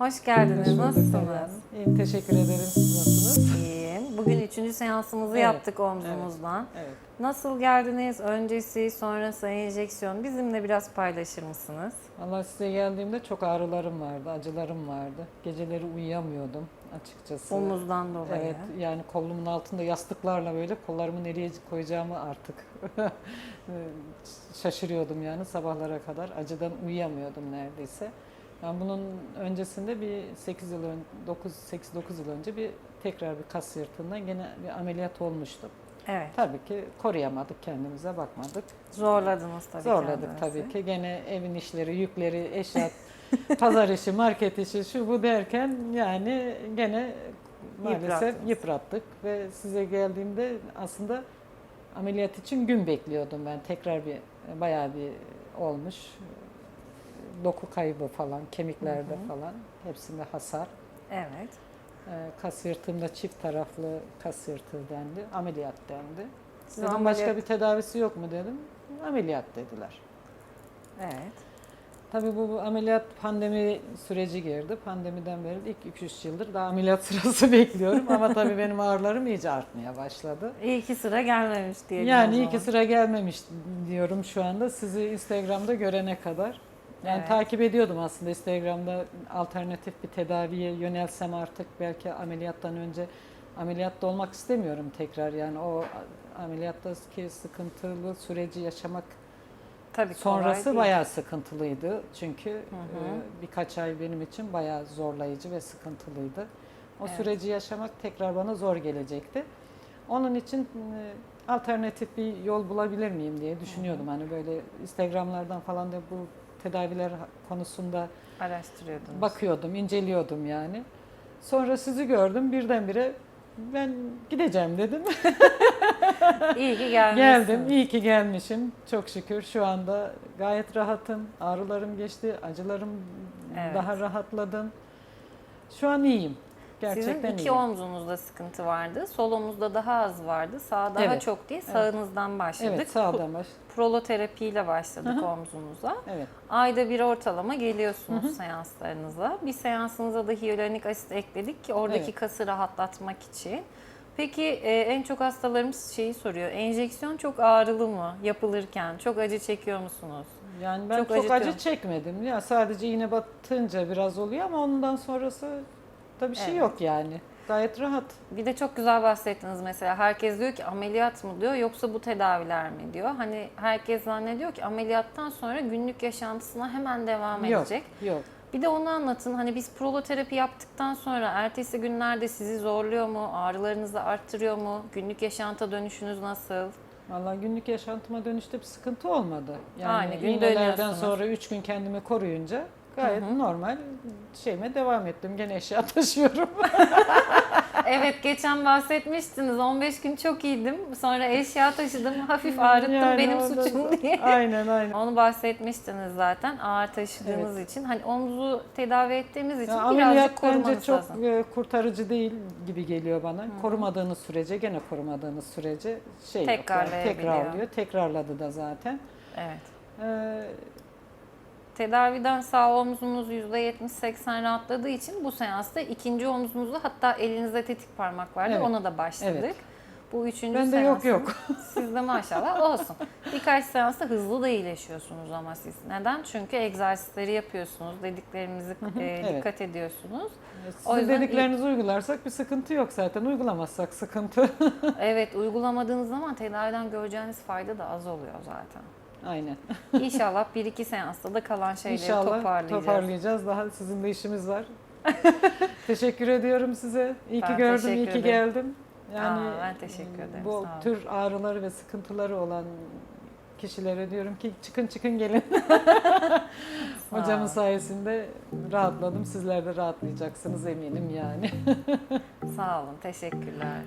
Hoş geldiniz. Nasılsınız? İyiyim, teşekkür ederim. Siz nasılsınız? İyiyim. Bugün üçüncü seansımızı Evet, yaptık omzumuzdan. Evet. Nasıl geldiniz? Öncesi, sonrası enjeksiyon. Bizimle biraz paylaşır mısınız? Allah size geldiğimde çok ağrılarım vardı, acılarım vardı. Geceleri uyuyamıyordum açıkçası. Omuzdan dolayı. Evet, yani kolumun altında yastıklarla böyle kollarımı nereye koyacağımı artık şaşırıyordum yani sabahlara kadar. Acıdan uyuyamıyordum neredeyse. Ben bunun öncesinde bir 8 yıl önce, 9 8 9 yıl önce bir tekrar bir kas yırtığından gene bir ameliyat olmuştum. Evet. Tabii ki koruyamadık kendimize bakmadık. Zorladınız tabii Zorladık kendinizi. tabii ki. Gene evin işleri, yükleri, eşya, pazar işi, market işi, şu bu derken yani gene maalesef Yıprattınız. yıprattık ve size geldiğimde aslında ameliyat için gün bekliyordum ben. Tekrar bir bayağı bir olmuş. Doku kaybı falan, kemiklerde Hı hı. falan hepsinde hasar. Evet. Ee, Kas yırtığımda çift taraflı kas yırtığı dendi, ameliyat dendi. Siz Dedim ameliyat- başka bir tedavisi yok mu dedim. Ameliyat dediler. Evet. Tabii bu, bu ameliyat pandemi süreci girdi. Pandemiden beri ilk 2-3 yıldır daha ameliyat sırası bekliyorum. Ama tabii benim ağrılarım iyice artmaya başladı. İyi ki sıra gelmemiş diyelim Yani iyi ki sıra gelmemiş diyorum şu anda sizi Instagram'da görene kadar. Yani Evet. takip ediyordum aslında Instagram'da alternatif bir tedaviye yönelsem artık belki ameliyattan önce ameliyatta olmak istemiyorum tekrar yani o ameliyattaki sıkıntılı süreci yaşamak Tabii Sonrası bayağı sıkıntılıydı çünkü hı. e, birkaç ay benim için bayağı zorlayıcı ve sıkıntılıydı. O Evet. süreci yaşamak tekrar bana zor gelecekti. Onun için e, alternatif bir yol bulabilir miyim diye düşünüyordum. Hani böyle Instagram'lardan falan da bu tedaviler konusunda araştırıyordunuz. bakıyordum, inceliyordum yani. Sonra sizi gördüm birdenbire ben gideceğim dedim. İyi ki gelmişsiniz. Geldim, iyi ki gelmişim. Çok şükür şu anda gayet rahatım. Ağrılarım geçti, acılarım Evet. daha rahatladım. Şu an iyiyim. Gerçekten Sizin iki iyiyim. omzunuzda sıkıntı vardı. Sol omuzda daha az vardı. Sağ daha Evet. çok değil. Sağınızdan başladık. Evet, sağdan baş. Proloterapiyle başladık Hı hı. omzunuza. Evet. Ayda bir ortalama geliyorsunuz seanslarınıza. Bir seansınıza da hyaluronik asit ekledik ki oradaki Evet. kası rahatlatmak için. Peki e, en çok hastalarımız şeyi soruyor. Enjeksiyon çok ağrılı mı yapılırken? Çok acı çekiyor musunuz? Yani ben Çok çok, acı çekmedim. Ya sadece iğne batınca biraz oluyor ama ondan sonrası da bir şey Evet. yok yani. Gayet rahat. Bir de çok güzel bahsettiniz mesela. Herkes diyor ki ameliyat mı diyor yoksa bu tedaviler mi diyor. Hani herkes zannediyor ki ameliyattan sonra günlük yaşantısına hemen devam Yok, edecek. yok. Bir de onu anlatın. Hani biz proloterapi yaptıktan sonra ertesi günlerde sizi zorluyor mu? Ağrılarınızı arttırıyor mu? Günlük yaşantı dönüşünüz nasıl? Vallahi günlük yaşantıma dönüşte bir sıkıntı olmadı. Yani Aynı gün iğnelerden dönüyorsunuz. sonra 3 gün kendimi koruyunca gayet normal şeyime devam ettim. Gene eşya taşıyorum. Evet geçen bahsetmiştiniz. 15 gün çok iyiydim. Sonra eşya taşıdım. Hafif ağrıttım Yani benim suçum diye. Aynen aynen. Onu bahsetmiştiniz zaten ağır taşıdığınız için. Hani omuzu tedavi ettiğimiz için Ya birazcık korumanız bence çok lazım. e, kurtarıcı değil gibi geliyor bana. Korumadığınız sürece gene korumadığınız sürece şey yok. Yani, tekrarlıyor. Tekrarladı da zaten. Evet. Ee, Tedaviden sağ omzunuz %70-80 rahatladığı için bu seansta ikinci omzunuzda hatta elinizde tetik parmak vardı Evet. ona da başladık. Evet. Bu üçüncü Bende yok, seansın- yok. Sizde maşallah olsun. Birkaç seansta hızlı da iyileşiyorsunuz ama siz. Neden? Çünkü egzersizleri yapıyorsunuz, dediklerimizi e, evet. dikkat ediyorsunuz. sizin yüzden dediklerinizi uygularsak bir sıkıntı yok zaten. Uygulamazsak sıkıntı. Evet uygulamadığınız zaman tedaviden göreceğiniz fayda da az oluyor zaten. Aynen. İnşallah bir iki seansta da kalan şeyleri İnşallah toparlayacağız. toparlayacağız. Daha sizin de işimiz var. teşekkür ediyorum size. İyi Ben ki gördüm, iyi ki geldim. Yani Aa, ben teşekkür ederim, Bu sağ olun. tür ağrıları ve sıkıntıları olan kişilere diyorum ki çıkın çıkın gelin. Hocamın sayesinde rahatladım. Sizler de rahatlayacaksınız eminim yani. Sağ olun, teşekkürler.